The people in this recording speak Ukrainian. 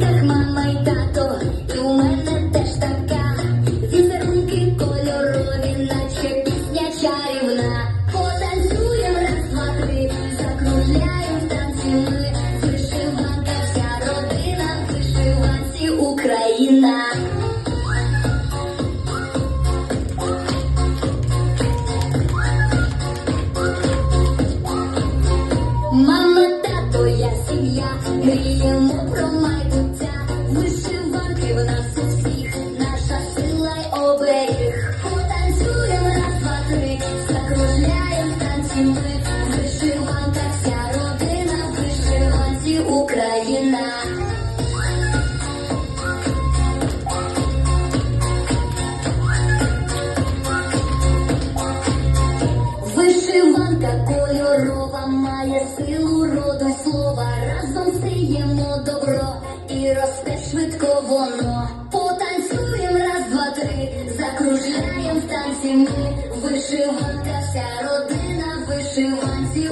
вишиванках мама й тато, і у мене теж така. Візерунки кольорові, наче пісня чарівна. Потанцюєм раз, два, три. Вишиванка, вся родина, вишиванці Україна. Мама, тато, я сім'я, мріємо про ми. Вишиванка, вся родина, вишиванці Україна. Вишиванка кольорова має силу роду слова. Разом сіємо добро і росте швидко воно. Потанцюєм раз, два, три, закружляєм в танці ми. Вишиванка, вся родина, в вишиванці